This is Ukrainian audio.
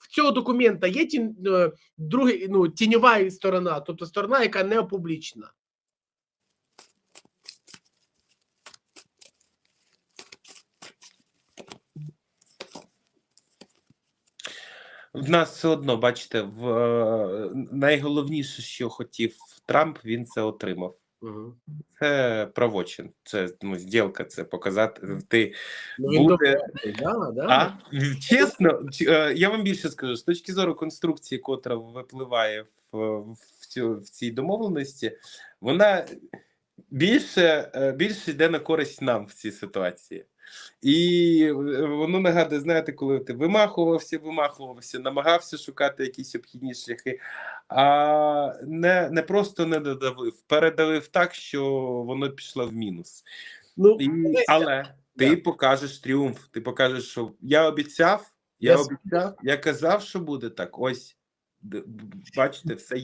в цього документа є тін, е, другий, ну, тіньова сторона, тобто сторона, яка не опублічена. В нас все одно, бачите, в е, найголовніше, що хотів Трамп, він це отримав. Угу. Це правочин, це ну, зділка, це показати. Ти Ну, буде. добре, да, да. А чесно, е, я вам більше скажу з точки зору конструкції, котра випливає в, в, цю, в цій домовленості, вона більше, е, більше йде на користь нам в цій ситуації. І е, воно нагадує, знаєте, коли ти вимахувався, вимахувався, намагався шукати якісь обхідні шляхи, а не, не просто не додавив, передавив так, що воно пішло в мінус. Ну, І, але ти Да. покажеш тріумф. Ти покажеш, що я обіцяв, я, я обіцяв, я казав, що буде так. Ось бачите, все є.